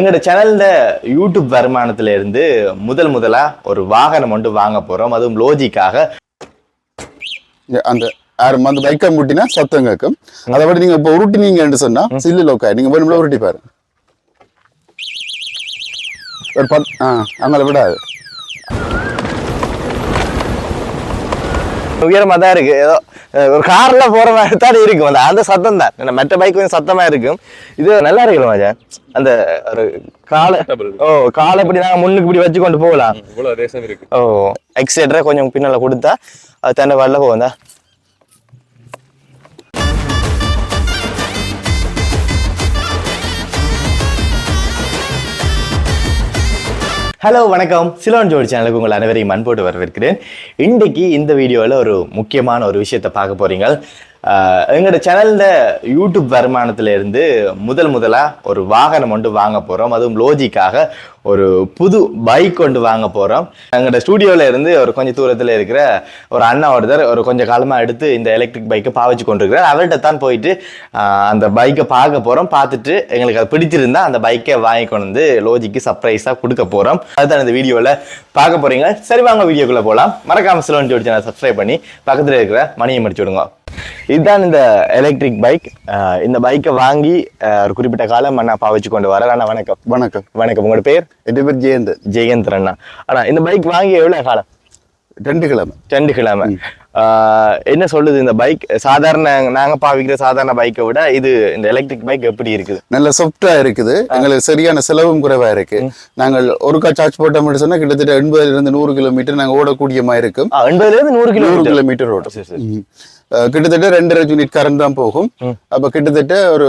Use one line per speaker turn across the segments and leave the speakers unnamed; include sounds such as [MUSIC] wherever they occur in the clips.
எங்களோட சேனல்ல யூடியூப் வருமானத்துல இருந்து முதல் முதலா ஒரு வாகனம் ஒன்று வாங்க போறோம். அதுவும் லோஜிக்காக.
அந்த ஆறு அந்த பைக்கை முட்டினா சத்தம் கேட்கும் அதை விட நீங்க இப்போ உருட்டினீங்கன்னு சொன்னா சில்லு லோக்கா நீங்க வேணும்ல உருட்டி பாரு ஒரு பத் ஆ அங்கே விடாது.
உயரமா தான் இருக்கு. ஏதோ ஒரு கார்ல போற மாதிரி தான் இருக்கும். அந்த அந்த சத்தம் தான். ஏன்னா மற்ற பைக் கொஞ்சம் சத்தமா இருக்கும். இது நல்லா இருக்கு ராஜா அந்த ஒரு காலை ஓ காலை இப்படி நாங்க முன்னுக்கு இப்படி வச்சு கொண்டு போகலாம். ஓ எக்ஸைட்டரை கொஞ்சம் பின்னால கொடுத்தா அது தன்னை வரல போகும் ஹலோ வணக்கம். சிலோன் ஜோடி சேனலுக்கு உங்கள் அனைவரையும் அன்போடு வரவேற்கிறேன். இன்றைக்கு இந்த வீடியோவில் ஒரு முக்கியமான ஒரு விஷயத்தை பார்க்க போகிறீங்க எங்களோட சேனல்ல யூடியூப் வருமானத்துல இருந்து முதல் முதலா ஒரு வாகனம் ஒன்று வாங்க போறோம். அதுவும் லோஜிக்காக ஒரு புது பைக் கொண்டு வாங்க போறோம். எங்களோட ஸ்டூடியோல இருந்து ஒரு கொஞ்சம் தூரத்துல இருக்கிற ஒரு அண்ணா ஒருத்தர் ஒரு கொஞ்சம் காலமா எடுத்து இந்த எலக்ட்ரிக் பைக்கை பாவிச்சு கொண்டிருக்கிறார். அவர்கிட்ட தான் போயிட்டு அந்த பைக்கை பார்க்க போறோம். பார்த்துட்டு எங்களுக்கு அது பிடிச்சிருந்தா அந்த பைக்கை வாங்கி கொண்டு வந்து லோஜிக்கு சர்ப்ரைஸா கொடுக்க போறோம். அதுதான் இந்த வீடியோல பார்க்க போறீங்க. சரி வாங்க வீடியோக்குள்ள போகலாம் மறக்காம சிலோன் ஜோடி சேனல் சப்ஸ்கிரைப் பண்ணி பக்கத்துல இருக்கிற மணியை முடிச்சு விடுங்க. இதுதான் இந்த எலக்ட்ரிக் பைக் இந்த பைக்கை வாங்கி ஒரு குறிப்பிட்ட காலம் அண்ணா பாவிச்சு கொண்டு வர அண்ணா வணக்கம்.
வணக்கம்.
வணக்கம். உங்களோட பேர்?
என் பேர் ஜெயந்தன்
ஜெயந்தர் அண்ணா. அண்ணா இந்த பைக் வாங்கி எவ்வளவு காலம்?
ரெண்டு கிழமை.
ரெண்டு கிழமை. என்ன சொல்லுது இந்த பைக் சாதாரண நாங்க பாவிக்கிற சாதாரண பைக்கை விட இது இந்த எலக்ட்ரிக் பைக் எப்படி இருக்குது?
நல்ல சாஃப்டா இருக்குது. எங்களுக்கு சரியான செலவும் குறைவா இருக்கு. நாங்கள் ஒருக்கா சார்ஜ் போட்டோம்னு சொன்னா கிட்டத்தட்ட எண்பதுல இருந்து நூறு கிலோமீட்டர் நாங்க ஓடக்கூடிய மாதிரி இருக்கும்
எண்பதுல இருந்து நூறு கிலோ
நூறு கிலோமீட்டர் ஓடும். கிட்டத்தட்ட ரெண்டரை யூனிட் கரண்ட் தான் போகும். அப்ப கிட்டத்தட்ட ஒரு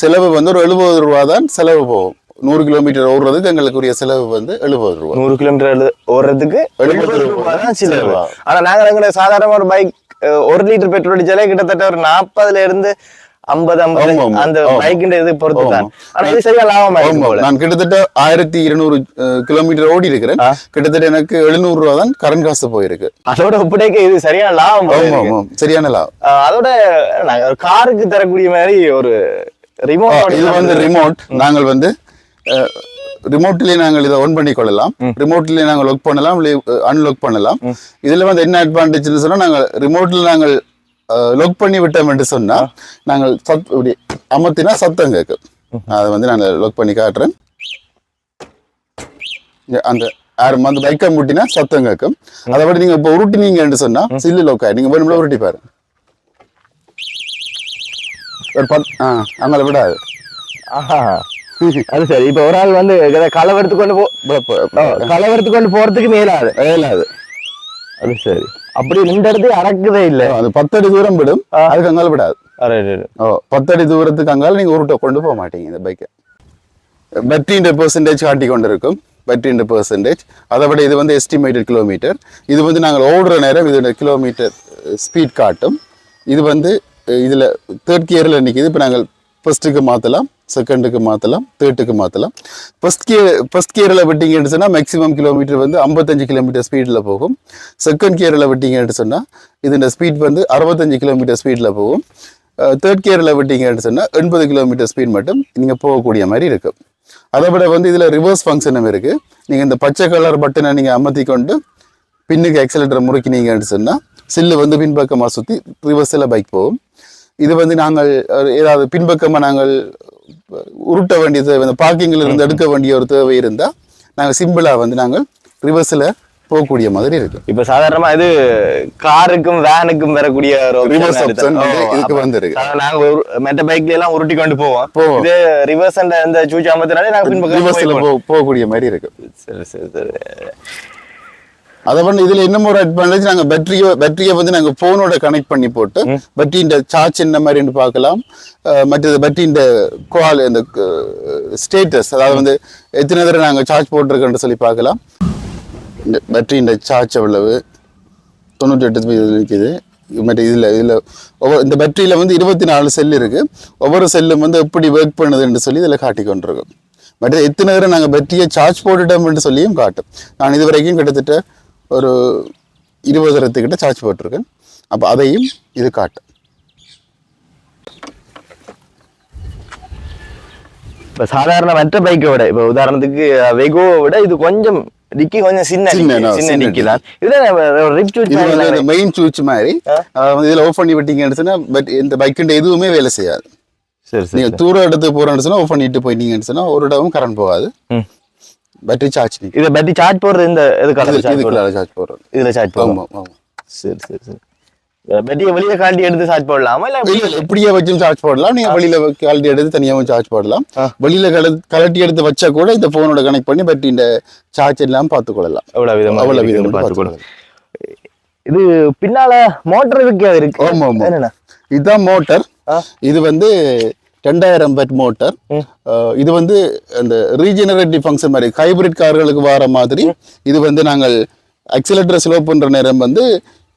செலவு வந்து ஒரு எழுபது ரூபா தான் செலவு போகும். நூறு கிலோமீட்டர் ஓடுறதுக்கு எங்களுக்குரிய செலவு வந்து எழுபது ரூபா.
நூறு கிலோமீட்டர் ஓடுறதுக்கு
எழுபது ரூபா
தான்
செலவா.
ஆனா நாங்க எங்களை சாதாரண ஒரு பைக் ஒரு லிட்டர் பெட்ரோல் அடிச்சாலே கிட்டத்தட்ட ஒரு நாற்பதுல இருந்து ஐம்பது ஐம்பது. அந்த
ஆமா.
பைக்கின் இது பொறுத்து தான்
ஆமா.
ஆனா இது சரியா லாபமா
நான் கிட்டத்தட்ட ஆயிரத்தி இருநூறு கிலோமீட்டர் ஓடி இருக்கிறேன். கிட்டத்தட்ட எனக்கு எழுநூறு ரூபா தான் கரண்ட் காசு போயிருக்கு.
அதோட ஒப்படைக்க இது சரியான லாபம்
சரியான லாபம்.
அதோட காருக்கு தரக்கூடிய மாதிரி ஒரு ரிமோட்
இது வந்து ரிமோட் நாங்கள் வந்து ரிமோட்லயே நாங்கள் இதை ஒன் பண்ணி கொள்ளலாம். ரிமோட்லயே நாங்கள் ஒர்க் பண்ணலாம் அன்லாக் பண்ணலாம். இதுல வந்து என்ன அட்வான்டேஜ்னு சொன்னா நாங்கள் ரிமோட்ல நாங்கள் லொக் பண்ணி விட்டோம் என்று சொன்னா நாங்கள் சத் இப்படி அமர்த்தினா சத்தம் கேட்கும். அதை வந்து நான் லொக் பண்ணி காட்டுறேன். அந்த ஆறு அந்த பைக்கை முட்டினா சத்தம் கேட்கும். அதை விட நீங்க இப்போ உருட்டினீங்கன்னு சொன்னா சில்லு லோக்கா நீங்க வேணும்ல உருட்டி பாரு ஒரு பத் ஆ அங்கே விடாது.
ஆஹா. அது சரி. இப்ப ஒரு ஆள் வந்து களவெடுத்து கொண்டு போ களவெடுத்து கொண்டு போறதுக்கு மேலாது.
வேலாது
அது சரி. அப்படி இடத்துக்கு அறக்குதே இல்ல.
அது பத்தடி தூரம் விடும்
ஆ.
அதுக்கு அங்கால விடாது. ஓ பத்தடி தூரத்துக்கு அங்கால நீங்க உருட்ட கொண்டு போக மாட்டீங்க இந்த பைக்கை பேட்டரின்ற பெர்சன்டேஜ் காட்டி கொண்டு இருக்கும் பேட்டரின்ற பெர்சன்டேஜ் அதை விட இது வந்து எஸ்டிமேட்டட் கிலோமீட்டர் இது வந்து நாங்கள் ஓடுற நேரம் இதோட கிலோமீட்டர் ஸ்பீட் காட்டும். இது வந்து இதுல தேர்ட் கியர்ல நிக்குது. இப்போ நாங்கள் ஃபர்ஸ்ட்டுக்கு மாற்றலாம் செகண்டுக்கு மாற்றலாம் தேர்ட்டுக்கு மாற்றலாம் ஃபர்ஸ்ட் கியர் ஃபர்ஸ்ட் கியரில் விட்டீங்கன்னு சொன்னால் மேக்ஸிமம் கிலோமீட்டர் வந்து ஐம்பத்தஞ்சு கிலோமீட்டர் ஸ்பீடில் போகும். செகண்ட் கியரில் விட்டீங்கன்னு சொன்னால் இதோட ஸ்பீட் வந்து அறுபத்தஞ்சு கிலோமீட்டர் ஸ்பீடில் போகும். தேர்ட் கியரில் விட்டீங்கன்னு சொன்னால் எண்பது கிலோமீட்டர் ஸ்பீட் மட்டும் நீங்கள் போகக்கூடிய மாதிரி இருக்கும் அதை விட வந்து இதில் ரிவர்ஸ் ஃபங்க்ஷனும் இருக்குது நீங்கள் இந்த பச்சை கலர் பட்டனை நீங்கள் அமர்த்தி கொண்டு பின்னுக்கு எக்ஸலேட்டர் முறுக்கினீங்கன்னு சொன்னால் சில்லு வந்து பின்பக்கமாக சுற்றி ரிவர்ஸில் பைக் போகும். இது வந்து நாங்கள் ஏதாவது பின்பக்கமாக நாங்கள் உருட்ட வேண்டிய தேவை இந்த பார்க்கிங்கில் இருந்து எடுக்க வேண்டிய ஒரு தேவை இருந்தால் நாங்கள் சிம்பிளாக வந்து நாங்கள் ரிவர்ஸில் போகக்கூடிய மாதிரி இருக்கும்
இப்ப சாதாரணமா இது காருக்கும் வேனுக்கும் வரக்கூடிய ஓ,
இதுக்கு வந்திருக்கு.
நாங்க ஒரு மற்ற பைக்ல எல்லாம் உருட்டி கொண்டு போவோம். இது ரிவர்ஸ் அந்த சூச்சி அமர்த்தினாலே நாங்க பின்பக்கம்
ரிவர்ஸில் போகக்கூடிய மாதிரி இருக்கும்
சரி சரி சரி.
அதை வந்து இதுல இன்னும் ஒரு அட்வான்டேஜ் நாங்க பேட்டரியோ பேட்டரியை வந்து நாங்க போனோட கனெக்ட் பண்ணி போட்டு பேட்டரியின் சார்ஜ் என்ன மாதிரின்னு பார்க்கலாம். மற்றது பேட்டரியின் குவால் இந்த ஸ்டேட்டஸ் அதாவது வந்து எத்தனை தடவை நாங்க சார்ஜ் போட்டிருக்கோன்னு சொல்லி பார்க்கலாம். இந்த பேட்டரியின் சார்ஜ் எவ்வளவு? தொண்ணூற்றி எட்டு இதில் நிற்கிது மற்ற இதில் இதில் ஒவ்வொரு இந்த பேட்டரியில் வந்து இருபத்தி நாலு செல் இருக்குது ஒவ்வொரு செல்லும் வந்து எப்படி ஒர்க் பண்ணுதுன்னு சொல்லி இதில் காட்டி கொண்டிருக்கும். மற்ற எத்தனை நேரம் நாங்கள் பேட்டரியை சார்ஜ் போட்டுட்டோம்னு சொல்லியும் காட்டும். நான் இது வரைக்கும் கிட்டத்தட்ட ஒரு இருபதாயிரத்துக்கிட்ட சார்ஜ் போட்டிருக்கேன். அப்போ அதையும் இது காட்டும்
இப்ப சாதாரண மற்ற பைக்கை விட இப்ப உதாரணத்துக்கு வெகோவை விட இது கொஞ்சம் டிக்கி கொஞ்சம் சின்ன
சின்ன,
டிக்கி தான்.
இது மெயின் சுவிட்ச் மாதிரி. இதுல ஆஃப் பண்ணி விட்டீங்கன்னு சொன்னா பட் இந்த பைக்குண்ட எதுவுமே வேலை செய்யாது.
சரி சரி
நீங்க தூர இடத்துக்கு போறேன்னு சொன்னா ஆஃப் பண்ணிட்டு போயிட்டீங்கன்னு சொன்னா ஒரு இடமும் கரண்ட் போகாது. பேட்டரி சார்ஜ்
இதை பத்தி சார்ஜ் போடுறது இந்த எதுக்காக சார்ஜ்
சார்ஜ் போடுறது
இதுல சார்ஜ் போடுவோம்
ஆமா ஆமா.
சரி சரி சரி. பெட்டியை வெளியே காட்டி எடுத்து சார்ஜ் போடலாமா இல்ல
இல்ல இப்படியே வச்சும் சார்ஜ் போடலாம். நீங்க வெளியில கழட்டி எடுத்து தனியாவும் சார்ஜ் போடலாம். வெளியில கழட்டி எடுத்து வச்சா கூட இந்த போனோட கனெக்ட் பண்ணி பட் இந்த சார்ஜ் எல்லாம் பார்த்துக்கொள்ளலாம்.
எவ்வளவு விதமா
அவ்வளவு விதமா
பார்த்துக்கணும். இது பின்னால மோட்டர் இருக்கு இருக்கு.
ஆமா ஆமா. இதுதான் மோட்டர். இது வந்து ரெண்டாயிரம் பெட் மோட்டர். இது வந்து அந்த ரீஜெனரேட்டிவ் ஃபங்க்ஷன் மாதிரி ஹைபிரிட் கார்களுக்கு வர மாதிரி இது வந்து நாங்கள் அக்சிலேட்டர் ஸ்லோ பண்ற நேரம் வந்து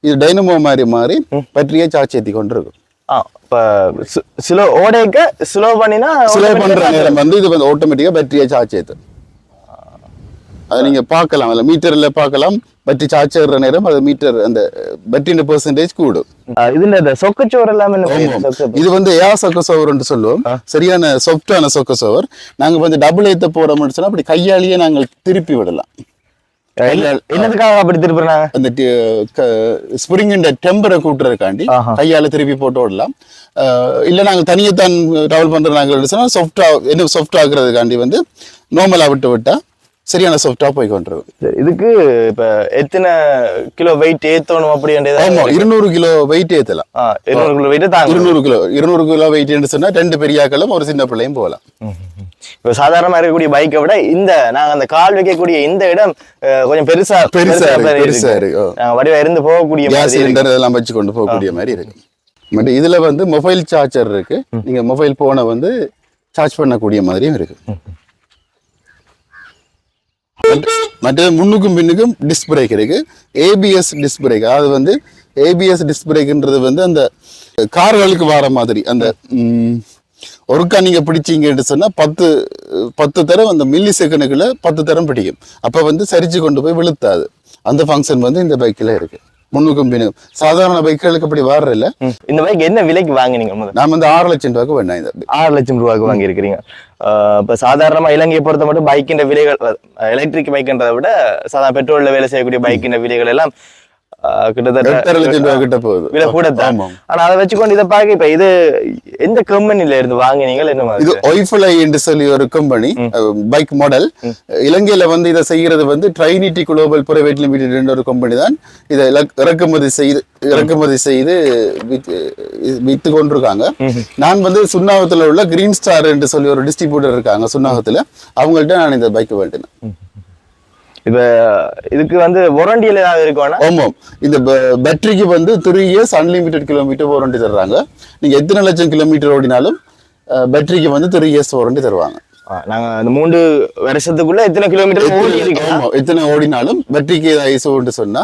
இது டைனமோ மாதிரி மாறி பேட்டரியை சார்ஜ் ஏற்றி கொண்டு இருக்கும்
ஆ இப்ப ஸ்லோ ஓடைக்க ஸ்லோ பண்ணினா
ஸ்லோ பண்ற நேரம் வந்து இது வந்து ஆட்டோமேட்டிக்கா பேட்டரியை சார்ஜ் ஏத்து அதை நீங்க பார்க்கலாம் அதில் மீட்டர்ல பார்க்கலாம். பேட்டரி சார்ஜ் ஏறுற நேரம் அது மீட்டர் அந்த பேட்டரியின் பெர்சன்டேஜ் கூடும்.
இதுல இந்த சொக்கச்சோறு எல்லாமே என்ன
ஆமாம்.
சொக்க-
இது வந்து ஏர் சொக்க சோவர்னு சொல்லுவோம். சரியான சாஃப்டான சொக்க சோவர் நாங்க வந்து டபுள் ஏத்த போறோம்னு சொன்னா அப்படி கையாலேயே நாங்கள் திருப்பி விடலாம்.
என்னதுக்காக அப்படி திருப்புறாங்க
அந்த ஸ்ப்ரிங்கின் டெம்பரை கூட்டுறதுக்காண்டி. கையால திருப்பி போட்டு விடலாம். இல்ல நாங்க தனியே தான் டிராவல் பண்ற நாங்கள் சொன்னா சாஃப்டா இன்னும் சாஃப்ட் ஆகுறதுக்காண்டி வந்து நார்மலா விட்டு விட்டா சரியான சாஃப்டா போய் கொண்டிருக்கும்
சரி, இதுக்கு இப்ப எத்தனை கிலோ வெயிட் ஏத்தணும் அப்படின்றது
ஆமா இருநூறு கிலோ வெயிட் ஏத்தலாம்.
இருநூறு கிலோ வெயிட் தாங்க.
இருநூறு கிலோ இருநூறு கிலோ வெயிட் சொன்னா ரெண்டு பெரியாக்களும் ஒரு சின்ன பிள்ளையும் போகலாம்.
இப்ப சாதாரணமா இருக்கக்கூடிய பைக்கை விட இந்த நாங்க அந்த கால் வைக்கக்கூடிய இந்த இடம் கொஞ்சம் பெருசா
பெருசா பெருசா இருக்கு,
வடிவா இருந்து போகக்கூடிய
கேஸ். சிலிண்டர் இதெல்லாம் வச்சு கொண்டு போகக்கூடிய மாதிரி இருக்கு. பட் இதுல வந்து மொபைல் சார்ஜர் இருக்கு. நீங்க மொபைல் போனை வந்து சார்ஜ் பண்ணக்கூடிய மாதிரியும் இருக்கு. மற்ற- முன்னுக்கும் பின்னுக்கும் டிஸ்க் பிரேக் இருக்கு. ஏபிஎஸ் டிஸ்க் பிரேக் அது வந்து ஏபிஎஸ் டிஸ்க் பிரேக்ன்றது வந்து அந்த கார்களுக்கு வர மாதிரி. அந்த ஒருக்கா நீங்க பிடிச்சீங்கன்னு சொன்னா பத்து பத்து தரம் அந்த மில்லி செகண்டுக்குள்ள பத்து தரம் பிடிக்கும். அப்ப வந்து சரிச்சு கொண்டு போய் விழுத்தாது. அந்த ஃபங்க்ஷன் வந்து இந்த பைக்ல இருக்கு. முன்னுக்கும் பின்னுக்கும் சாதாரண பைக்குகளுக்கு அப்படி வர்றதில்ல.
இந்த பைக் என்ன விலைக்கு வாங்குனீங்க முதல்ல
நான் வந்து ஆறு லட்சம் ரூபாய்க்கு வேண்டாம் இந்த.
ஆறு லட்சம் ரூபாய்க்கு வாங்கி இருக்கிறீங்க இப்ப சாதாரணமா இலங்கையை பொறுத்த மட்டும் பைக்கின் விலைகள் எலக்ட்ரிக் பைக்ன்றதை விட சாதாரண பெட்ரோல்ல வேலை செய்யக்கூடிய பைக்கின் விலைகள் எல்லாம் கிட்டத்தட்ட. ஆனா அதை வச்சுக்கொண்டு இதை பார்க்க இப்ப இது எந்த கம்பெனில இருந்து வாங்கினீங்க என்ன
இது ஒய்ஃபுலை என்று சொல்லி ஒரு கம்பெனி பைக் மாடல் இலங்கையில வந்து இதை செய்யறது வந்து ட்ரைனிட்டி குளோபல் பிரைவேட் லிமிடெட் என்ற ஒரு கம்பெனி தான். இதை இறக்குமதி செய்து இறக்குமதி செய்து வித்து வித்து கொண்டிருக்காங்க. நான் வந்து சுண்ணாகத்துல உள்ள கிரீன் ஸ்டார் என்று சொல்லி ஒரு டிஸ்ட்ரிபியூட்டர் இருக்காங்க சுண்ணாகத்துல. அவங்கள்ட்ட நான் இந்த பைக் வேண்டினேன்.
இப்ப இதுக்கு வந்து வாரண்டியில் ஏதாவது இருக்கும்னா
ஆமாம். இந்த பேட்டரிக்கு வந்து three years unlimited kilometre warranty தர்றாங்க. நீங்க எத்தனை லட்சம் கிலோமீட்டர் ஓடினாலும் பேட்டரிக்கு வந்து த்ரீ இயர்ஸ் வாரண்டி தருவாங்க.
ஆ, நாங்க அந்த மூன்று வருஷத்துக்குள்ள எத்தனை கிலோமீட்டர் ஓடி இருக்கு?
ஆமா எத்தனை ஓடினாலும் பேட்டரிக்கு ஏதாவது இஷ்யூன்னு சொன்னா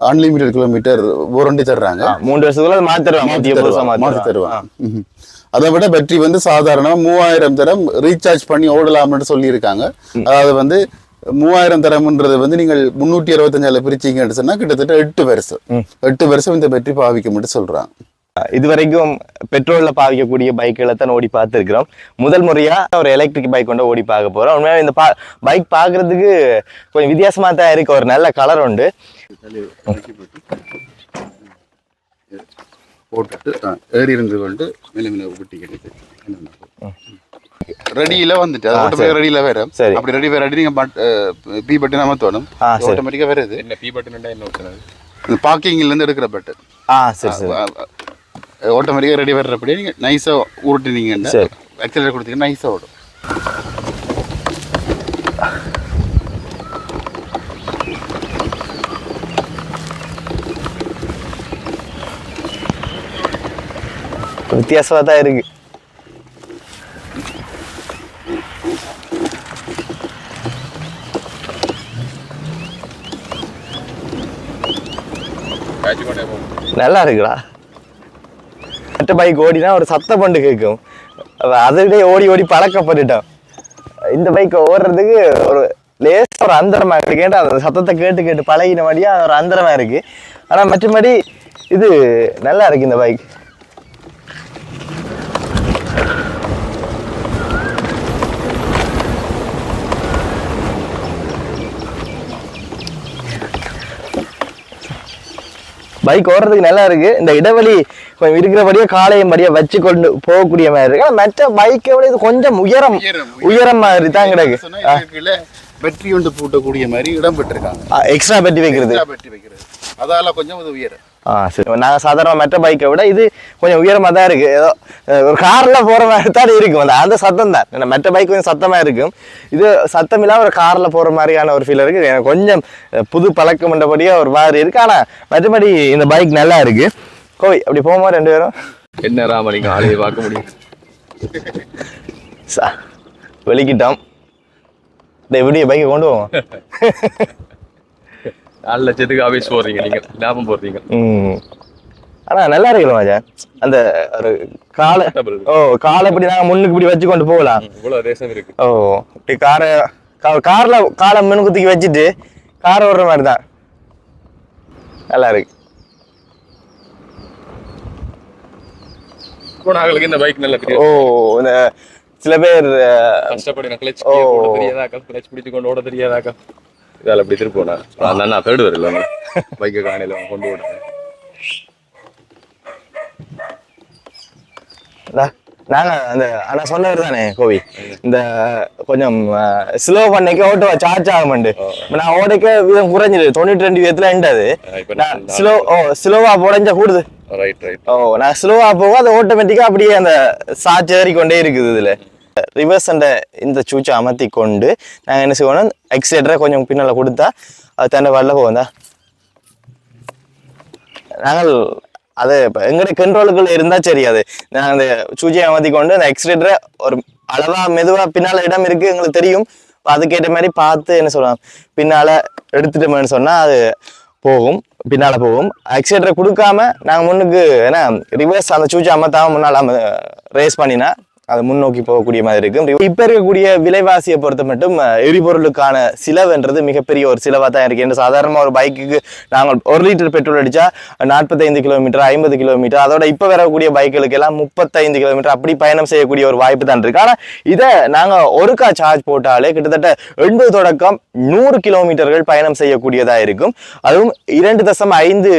அன்லிமிட்டெட் கிலோமீட்டர் வாரண்டி தர்றாங்க.
மூன்று வருஷத்துக்குள்ள அது மாத்திருவாங்க
மாத்தி
புதிய புதுசா
தருவாங்க. அதை விட பேட்டரி வந்து சாதாரணமா மூவாயிரம் தரம் ரீசார்ஜ் பண்ணி ஓடலாம்னு சொல்லியிருக்காங்க. அதாவது வந்து மூவாயிரம் தரம்ன்றது வந்து நீங்கள் முன்னூத்தி அறுபத்தஞ்சால பிரிச்சீங்கன்னு சொன்னா கிட்டத்தட்ட எட்டு வருஷம். எட்டு வருஷம் இந்த பேட்டரி பாவிக்கும்னு சொல்றாங்க.
இது வரைக்கும் பெட்ரோல்ல பாவிக்கக்கூடிய பைக்குகளை தான் ஓடி பார்த்துருக்கிறோம். முதல் முறையா ஒரு எலக்ட்ரிக் பைக் கொண்டு ஓடி பார்க்க போறோம். உண்மையாவே இந்த பா பைக் பார்க்கிறதுக்கு கொஞ்சம் வித்தியாசமா தான் இருக்கு. ஒரு நல்ல கலர் உண்டு.
போட்டுட்டு ஏறி இருந்து கொண்டு மேல மேல விட்டி கட்டிட்டு ரெடியில வந்துட்டு அது ஆட்டோமேட்டிக் ரெடியில வேற
சரி.
அப்படி ரெடி வேற நீங்க பி பட்டன் அமர்த்தணும். ஆட்டோமேட்டிக்கா வருது.
என்ன பி பட்டன் என்ன
பார்க்கிங்ல இருந்து எடுக்கிற பட்டன்
ஆ சரி சரி.
ஆட்டோமேட்டிக்கா ரெடி வர்றபடியே நீங்க நைஸா உருட்டினீங்கன்னா
சரி.
ஆக்சிலேட்டர் கொடுத்தீங்கன்னா நைஸா ஓடும்.
வித்தியாசமா தான் இருக்கு. நல்லா இருக்குடா. மற்ற பைக் ஓடினா ஒரு சத்த பண்டு கேட்கும் அதை ஓடி ஓடி பழக்கப்பட்டுட்டோம். இந்த பைக் ஓடுறதுக்கு ஒரு லேசாக ஒரு அந்தரமாக இருக்கு. கேட்டால் அந்த சத்தத்தை கேட்டு கேட்டு பழகின மாதிரியா ஒரு அந்தரமாக இருக்கு. ஆனால் மற்றபடி இது நல்லா இருக்குது இந்த பைக் பைக் ஓடுறதுக்கு நல்லா இருக்கு. இந்த இடைவெளி கொஞ்சம் இருக்கிறபடியே காலையும் படியே வச்சு கொண்டு போகக்கூடிய மாதிரி இருக்கு. ஆனா மற்ற பைக்கை விட இது கொஞ்சம் உயரம் உயரம் மாதிரி தான் கிடக்கு.
பேட்டரி ஒன்று பூட்டக்கூடிய மாதிரி இடம் பெற்றிருக்காங்க.
எக்ஸ்ட்ரா பெட்டி வைக்கிறது.
பேட்டரி வைக்கிறது. அதால கொஞ்சம் அது உயரம்.
ஆ சரி. நாங்கள் சாதாரண மற்ற பைக்கை விட இது கொஞ்சம் உயரமாக தான் இருக்கு. ஏதோ ஒரு காரில் போகிற மாதிரி தான் இருக்கும். அந்த அந்த சத்தம் தான். ஏன்னா மற்ற பைக் கொஞ்சம் சத்தமாக இருக்கும். இது சத்தம் இல்லாம ஒரு காரில் போகிற மாதிரியான ஒரு ஃபீல் இருக்கு. எனக்கு கொஞ்சம் புது பழக்கம் பண்ணபடியாக ஒரு மாதிரி இருக்கு. ஆனால் மற்றபடி இந்த பைக் நல்லா இருக்கு. கோய் அப்படி போகுமா ரெண்டு பேரும்
என்ன ராம நீங்க ஆளையை பார்க்க முடியும்.
சா வெளிக்கிட்டோம். இந்த எப்படி பைக்கை கொண்டு போவோம். [LAUGHS]
நாலு லட்சத்துக்கு ஆபீஸ் போடுறீங்க நீங்க. லாபம் போடுறீங்க.
ம். ஆனால் நல்லா இருக்குல்ல மாஜா அந்த ஒரு காலை. ஓ காலை இப்படி நாங்கள் முன்னுக்கு இப்படி வச்சு கொண்டு போகலாம்.
இவ்வளவு தேசம் இருக்கு.
ஓ இப்படி காரை கார்ல காலை மினுக்குத்திக்கு வச்சுட்டு கார் ஓடுற மாதிரி தான். நல்லா இருக்கு.
இந்த பைக் நல்ல
ஓ இந்த சில பேர் அஹ்,
கஷ்டப்படி கிளச்
ஓ.
ஓட தெரியாதாக்கா? கிளச் பிடிச்சு கொண்டு ஓட தெரியாதாக்கா? இதால அப்படி திருப்போனா அந்த அண்ணா தேடு வரல பைக்கை காணையில கொண்டு ஓடுறேன்
இந்தா, நாங்க அந்த ஆனா சொன்னவர் தானே கோவி இந்த கொஞ்சம் ஸ்லோ பண்ணிக்க ஓட்ட சார்ஜ் ஆக மாட்டு நான் ஓடைக்க வீதம் குறைஞ்சிடு தொண்ணூற்றி ரெண்டு வீதத்துல எண்டாது நான் ஸ்லோ ஓ ஸ்லோவா போடைஞ்சா கூடுது.
ரைட் ரைட்
ஓ நான் ஸ்லோவா போகும் அது ஆட்டோமேட்டிக்கா அப்படியே அந்த சார்ஜ் ஏறி கொண்டே இருக்குது இதுல. ரிவர்ஸ் அந்த இந்த சூச்சை அமர்த்தி கொண்டு நாங்கள் என்ன செய்வோம்னா எக்ஸைட்டரை கொஞ்சம் பின்னால் கொடுத்தா அது தண்டை வரல போகும் தான் நாங்கள் அது இப்போ எங்களுடைய கண்ட்ரோலுக்குள்ள இருந்தா சரி அது. நாங்கள் அந்த சூச்சியை அமர்த்தி கொண்டு அந்த எக்ஸைட்டரை ஒரு அளவாக மெதுவாக பின்னால இடம் இருக்கு எங்களுக்கு தெரியும். அதுக்கேற்ற மாதிரி பார்த்து என்ன சொல்லலாம் பின்னால எடுத்துட்டோம்னு சொன்னால் அது போகும் பின்னால போகும். எக்ஸைட்டரை கொடுக்காம நாங்கள் முன்னுக்கு ஏன்னா ரிவர்ஸ் அந்த சூச்சை அமர்த்தாமல் முன்னால் ரேஸ் பண்ணினா அது முன்னோக்கி போகக்கூடிய மாதிரி இருக்கும் இப்ப இருக்கக்கூடிய விலைவாசியை பொறுத்த மட்டும் எரிபொருளுக்கான செலவுன்றது மிகப்பெரிய ஒரு சிலவா தான் இருக்கு. என்று சாதாரணமாக ஒரு பைக்குக்கு நாங்கள் ஒரு லிட்டர் பெட்ரோல் அடிச்சா நாற்பத்தைந்து கிலோமீட்டர் ஐம்பது கிலோமீட்டர் அதோட இப்ப வரக்கூடிய பைக்குகளுக்கு எல்லாம் முப்பத்தைந்து கிலோமீட்டர் அப்படி பயணம் செய்யக்கூடிய ஒரு வாய்ப்பு தான் இருக்கு. ஆனா இதை நாங்கள் ஒருக்கா சார்ஜ் போட்டாலே கிட்டத்தட்ட எண்பது தொடக்கம் நூறு கிலோமீட்டர்கள் பயணம் செய்யக்கூடியதா இருக்கும். அதுவும் இரண்டு தசம் ஐந்து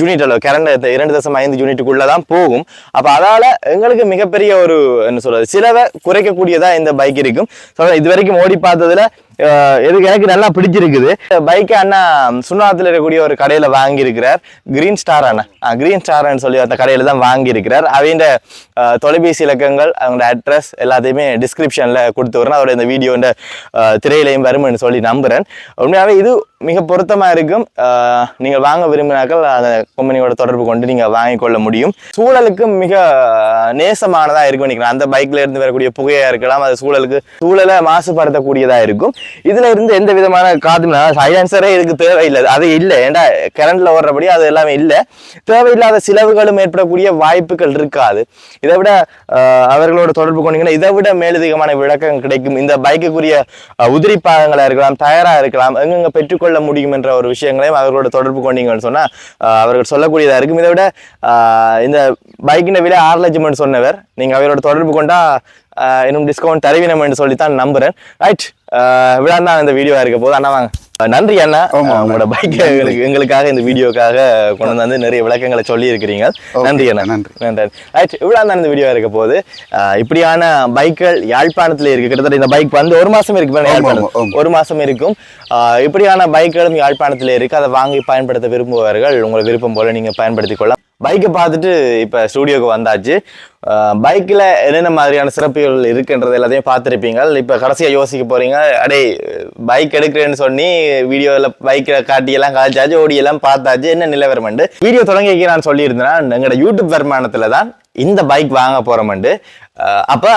யூனிட் அளவு கரண்ட் இரண்டு தசம் ஐந்து யூனிட்டுக்குள்ள தான் போகும். அப்ப அதால எங்களுக்கு மிகப்பெரிய ஒரு என்ன சொல்றது. சிலவை குறைக்கக்கூடியதா இந்த பைக் இருக்கும். இது வரைக்கும் ஓடி பார்த்ததுல எதுக்கு எனக்கு நல்லா பிடிச்சிருக்குது. பைக்கை அண்ணா சுண்ணாத்தில் இருக்கக்கூடிய ஒரு கடையில் வாங்கியிருக்கிறார். கிரீன் ஸ்டார் அண்ணா. கிரீன் ஸ்டார்னு சொல்லி அந்த கடையில் தான் வாங்கியிருக்கிறார். அவங்க தொலைபேசி இலக்கங்கள் அவங்களோட அட்ரஸ் எல்லாத்தையுமே டிஸ்கிரிப்ஷனில் கொடுத்து வரேன் அதோட இந்த வீடியோட திரையிலையும் வரும்னு சொல்லி நம்புகிறேன் உண்மையாகவே இது மிக பொருத்தமாக இருக்கும். நீங்கள் வாங்க விரும்பினாக்கள் அந்த கம்பெனியோட தொடர்பு கொண்டு நீங்கள் வாங்கிக்கொள்ள முடியும். சூழலுக்கு மிக நேசமானதாக இருக்கும். நினைக்கிறேன் அந்த பைக்கில் இருந்து வரக்கூடிய புகையாக இருக்கலாம். அது சூழலுக்கு சூழலை மாசுபடுத்தக்கூடியதாக இருக்கும். இதுல இருந்து எந்த விதமான காதுனா சைலன்சரே இதுக்கு தேவையில்லை. அது இல்லை. ஏன்டா கரண்ட்ல ஓடுறபடி அது எல்லாமே இல்லை. தேவையில்லாத செலவுகளும் ஏற்படக்கூடிய வாய்ப்புகள் இருக்காது. இதை விட அவர்களோட தொடர்பு கொண்டீங்கன்னா இதை விட மேலதிகமான விளக்கம் கிடைக்கும். இந்த பைக்குக்குரிய உதிரி பாகங்களா இருக்கலாம் தயாரா இருக்கலாம் எங்கெங்க பெற்றுக்கொள்ள முடியும் என்ற ஒரு விஷயங்களையும் அவர்களோட தொடர்பு கொண்டீங்கன்னு சொன்னா அவர்கள் சொல்லக்கூடியதா இருக்கும். இதை விட இந்த பைக்கின விலை ஆறு லட்சம் சொன்னவர். நீங்க அவரோட தொடர்பு கொண்டா இன்னும் டிஸ்கவுண்ட் தருவினம் என்று சொல்லித்தான் நம்புறேன். ரைட் விழா தான் இந்த வீடியோவா இருக்க போது அண்ணா வாங்க. நன்றி அண்ணா. உங்களோட பைக் எங்களுக்கு எங்களுக்காக இந்த வீடியோக்காக கொண்டு வந்து நிறைய விளக்கங்களை சொல்லி இருக்கிறீங்க நன்றி அண்ணா.
நன்றி.
நன்றி. ரைட் இவ்வளோ தான் இந்த வீடியோ இருக்க போது இப்படியான பைக்கள் யாழ்ப்பாணத்துல இருக்கு. கிட்டத்தட்ட இந்த பைக் வந்து ஒரு மாசம் இருக்கு யாழ்ப்பாணம். ஒரு மாசம் இருக்கும். இப்படியான பைக்களும் யாழ்ப்பாணத்துல இருக்கு. அதை வாங்கி பயன்படுத்த விரும்புபவர்கள் உங்களை விருப்பம் போல நீங்க பயன்படுத்திக் கொள்ளலாம். பைக்கை பார்த்துட்டு இப்போ ஸ்டூடியோக்கு வந்தாச்சு. பைக்கில் என்னென்ன மாதிரியான சிறப்புகள் இருக்குன்றது எல்லாத்தையும் பார்த்துருப்பீங்க. இப்போ கடைசியாக யோசிக்க போறீங்க அடே பைக் எடுக்கிறேன்னு சொல்லி வீடியோவில் பைக்கில் காட்டியெல்லாம் காய்ச்சாச்சு ஓடியெல்லாம் பார்த்தாச்சு என்ன நிலவரம்ண்டு வீடியோ தொடங்கி நான் சொல்லியிருந்தேன் எங்களோட யூடியூப் வருமானத்தில் தான் இந்த பைக் வாங்க போகிறோம்ண்டு அப்போ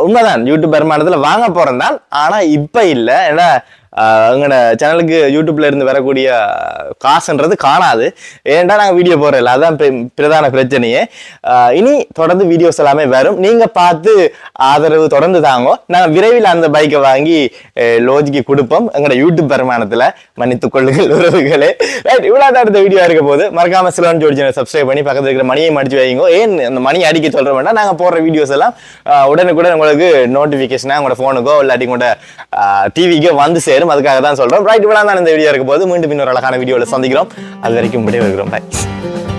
உண்மைதான் யூடியூப் வருமானத்தில் வாங்க போகிறேன் தான் ஆனால் இப்போ இல்லை. ஏன்னா எங்களோட சேனலுக்கு யூடியூப்ல இருந்து வரக்கூடிய காசுன்றது காணாது. ஏன்டா நாங்கள் வீடியோ போடுறதில்ல? அதுதான் பிரதான பிரச்சனையே. இனி தொடர்ந்து வீடியோஸ் எல்லாமே வரும். நீங்க பார்த்து ஆதரவு தொடர்ந்து தாங்கோ. நாங்கள் விரைவில் அந்த பைக்கை வாங்கி லோஜிக்கு கொடுப்போம். எங்களோட யூடியூப் வருமானத்தில் மன்னித்துக் கொள்ளுங்கள் [LAUGHS] உறவுகளே. ரைட் இவ்வளோ தான் அடுத்த வீடியோ இருக்க போது மறக்காம சிலோன் ஜோடி சேனல் சப்ஸ்கிரைப் பண்ணி பக்கத்தில் இருக்கிற மணியை மடிச்சு வைங்க ஏன் அந்த மணி அடிக்க சொல்கிற வேண்டாம் நாங்கள் போடுற வீடியோஸ் எல்லாம் உடனுக்குடன் உங்களுக்கு நோட்டிஃபிகேஷனாக உங்களோட ஃபோனுக்கோ இல்லாட்டி உங்களோட டிவிக்கோ வந்து சேரும். அதுக்காக தான் சொல்கிறோம் ரைட் இவ்வளோ தான் இந்த வீடியோ இருக்கும் போது மீண்டும் இன்னொரு அழகான வீடியோவில் சந்திக்கிறோம். அது வரைக்கும் விடைபெறுகிறோம். பாய்